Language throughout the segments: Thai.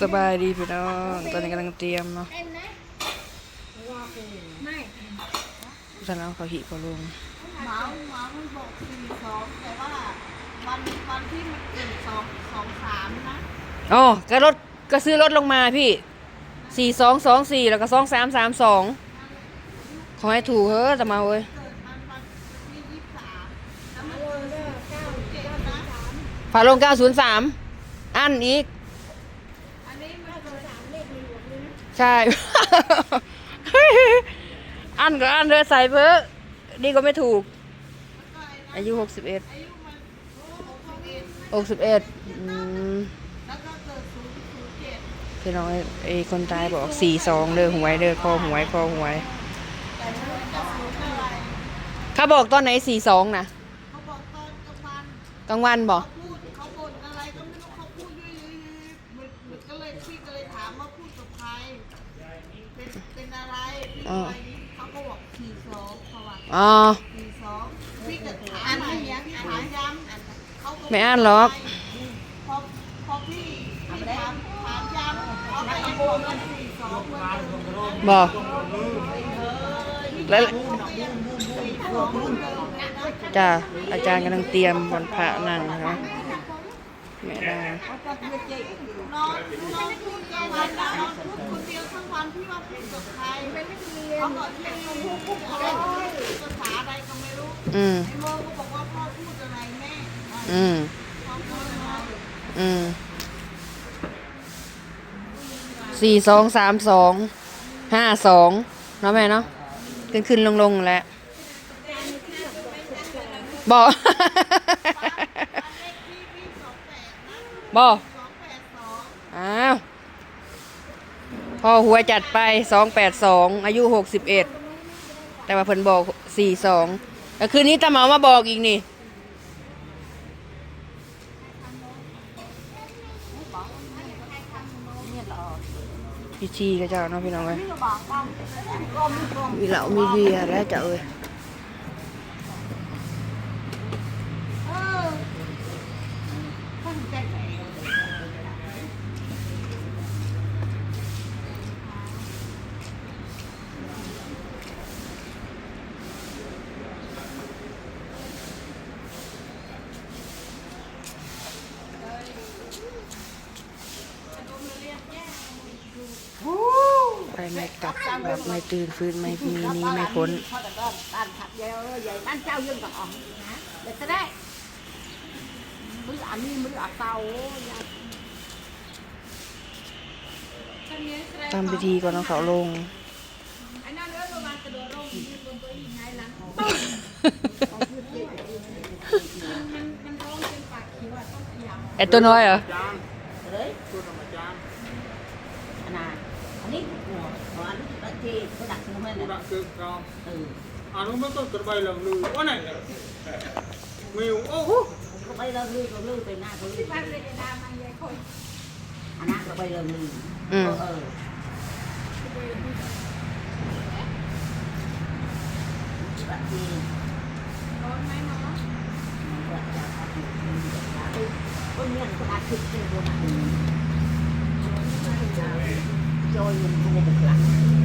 สบายดีพี่น้องตอนนี้กำลังเตรียมเนาะไม่ท่านเอาเขาหิพอลงหมาหมามันบอกสี่สองแต่ว่าวันวันที่มันเกิดสองสองสามนะอ๋อก็รถก็ซื้อรถลงมาพี่สี่สองสองสี่แล้วก็สองสามสามสองขอให้ถูกเฮ้อจะมาเว้ยเกิดมันวันที่ยี่สิบสามแล้วมันเกิดเก้าเจ็ดนะฝาลงเก้าศูนย์สามอันอีก ใช่ อันก็อันเธอใส่เพิ่ดีก็ไม่ถูก อายุหกสิบเอ็ดหกสิบเอ็ดพี่น้องไอ้ไอ้คนตายบอกสี่สองเด้อหวยเด้อคอหวยคอหวยแต่ไม่รู้จะศูนย์อะไรเขาบอกตอนไหนสี่สองนะกตอนกลางวันกลางวันบอก เป็นเป็นอะไรพี่อะไรนี่เขาก็บอกสี่สองเขาว่าอ๋อสี่สองพี่ก็ถามใหม่พี่ถามย้ำเขาก็ไม่อ่านหรอก พอพอพี่พี่ถามถามย้ำเขาก็ยังบอกว่าสี่สองเหมือนเดิม บอกแล้วสี่สองเหมือนเดิมนะจ้าอาจารย์กำลังเตรียมวันพระนั่งนะคะ แม่ได้นอนนอนพูดกับวันนะนอนพูดคนเดียวทั้งวันพี่ว่าพูดกับใครเขาบอกที่พูดพูดอะไรพูดภาษาอะไรก็ไม่รู้อืมย์เขาบอกว่าพ่อพูดอะไรแม่อืมอืมสี่สองสามสองห้าสองเนาะแม่เนาะขึ้นขึ้นลงลงแล้วบอก บอกสอ้าวพ่อหัวจัดไปสองแปดสองอายุหกสิบเอ็ดแต่ว่าเพิ่นบอกสี่สองแล้วคืนนี้ตาเหมามาบอกอีกนี่พี่ชีก็เจ้าเนาะพี่น้องเอ้ยมีเหล้ามีเบียร์แล้วเจ้าเอ้ย เออท่านใจไหน ไปไม่กลับแบบไม่ตื่นฟื้นไม่มีหนี้ไม่พ้นพ่อแต่ก็ด้านถัดเยอะใหญ่ด้านเจ้ายื่นกับอ๋องนะเดี๋ยวจะได้มืออันนี้มืออัดเตาทำพิธีก่อนเอาเขาลงไอตัวน้อยเหรอ đấy anh à anh ấy của của anh đã chê có đặt xuống bên này Đã kêu cao. ừ À nó mới có cái bay lần lùi quá này. Mèo ô. có bay lên lưu có lưu về na có lưu anh à có bay lên lưu อืม ờ ờ bạn chê có nhiên có đặt thịt trên của bạn rồi mình mua một lắm จ้าลุงเดี๋ยวก็ลุงจ้ายายยาย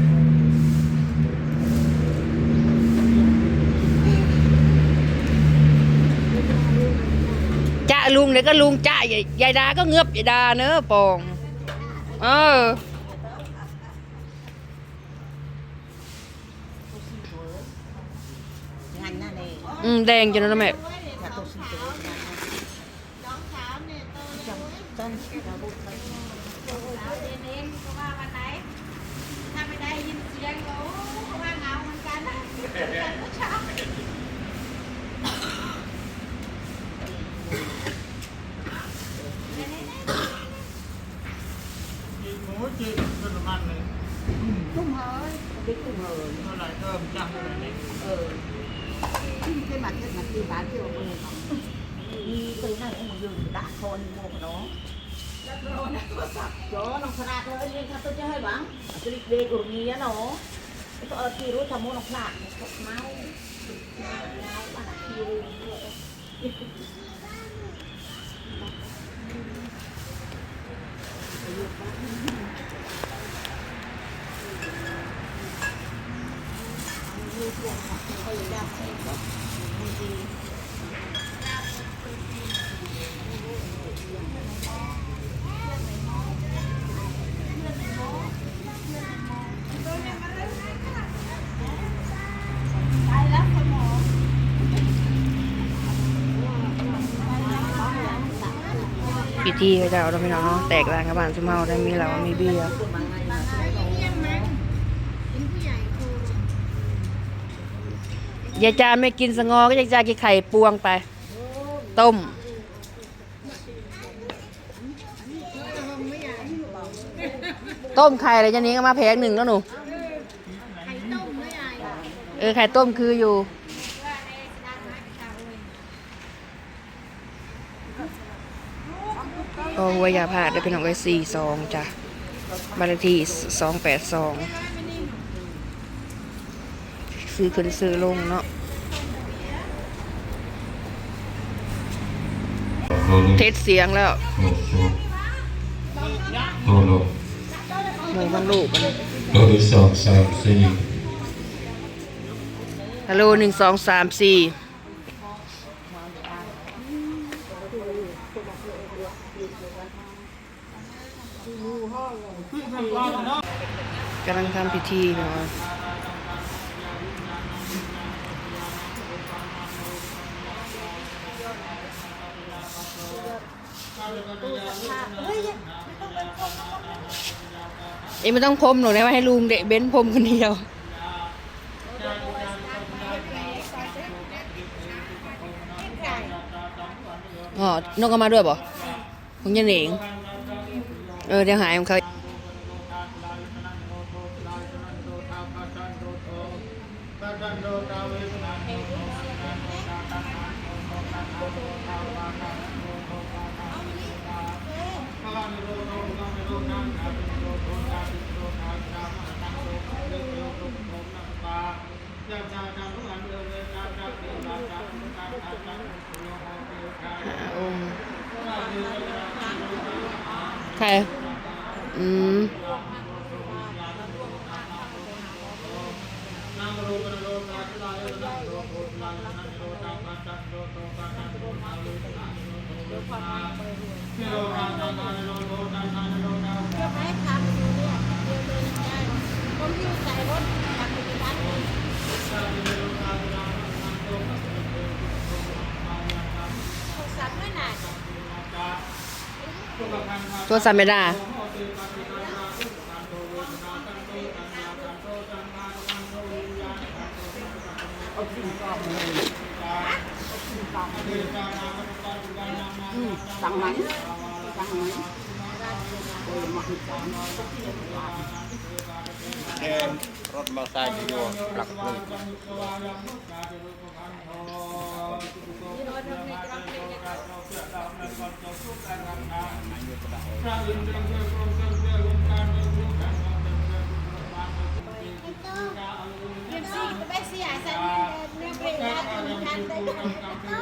เลยก็ลุงจ้ายายดาก็เงือบยายดาเนอะปองเอออแดงจนแล้วแม่ cái mặt cái mặt đi bán chưa bao giờ không đi từ này ông dừng đã thôi mua cái đó chỗ nó khá thôi anh em tôi chơi bắn tôi đi về của nghỉ nó cái ở kia รู้ทำมูนพลาดเมาเพิธีก็จะเอาเราไปเนาะแตกลางกับบานซุมเฮาได้มีเหล้ามีเบียร์ ยายจานไม่กินสงอ ก็ยายจานกินไข่ปวงไป ต้ม ต้มไข่อะไรจันนี้ก็มาแพงหนึ่งแล้วหนู เออไข่ต้มคืออยู่ก็หัวยาพาดได้เป็นของไว้สี่ซองจ้ะบาเลทีสองแปดสอง ซื้อขึ้นซื้อลงเนาะเทสเสียงแล้วโลโลหมูมันลูกมันโลดูสองสามสี่ฮัลโหลหนึ่งสองสามสี่กำลังทำพิธีเนาะ เอ็มไม่ต้องพรมหนูนะว่าให้ลุงเด็กเบ้นพรมคนเดียว อ๋อนกก็มาด้วยบ่คงจะเหนิงเออเดี๋ยวหายของเขา องค์ใครอืมโทรศัพท์ไม่ได้สั่งไหมสั่งไหมแกนรถมอเตอร์ไซค์อยู่หลักเลยเรียน สียใส่เรียนเรียนได้ทำการได้ขอบคุณแม่มากสาธุซีมันเป็นที่นั่นหล่นเตยดีสุด ละว่าถ้าเอาใหญ่ๆทำซีก็เลยบอกโอ้ยไม่เป็นเนี่ยเอาข้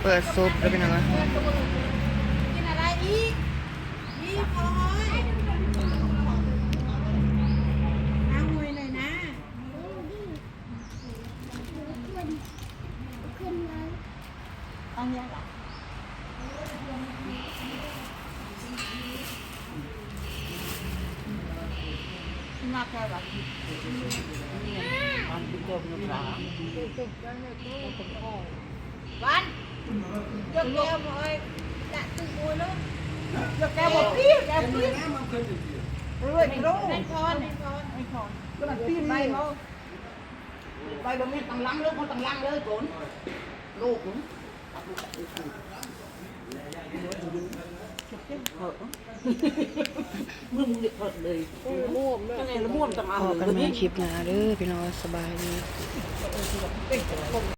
เก้าอี้เปิดซุปแล้วเป็นยังไงกินอะไรอีกอีกพอยน้ำมวยหน่อยนะเอาเนี่ยล่ะมาแค่แบบมันเป็นตัวมันปลาวัน ยกแก้วมาเอ้ยจะตึงมวยเลยยกแก้วบอกพี่แก้วพี่เรื่อยๆรู้ไม่พอไม่พอไม่พอก็มันปีนไปมั้งไปตรงนี้ตังลังเลยคนตังลังเลยก่อนลูกมึงเด็กเผิดเลยม่วมเลยม่วมต้องเอาพอกันใหม่คลิปหน้าเด้อพี่น้องสบายดี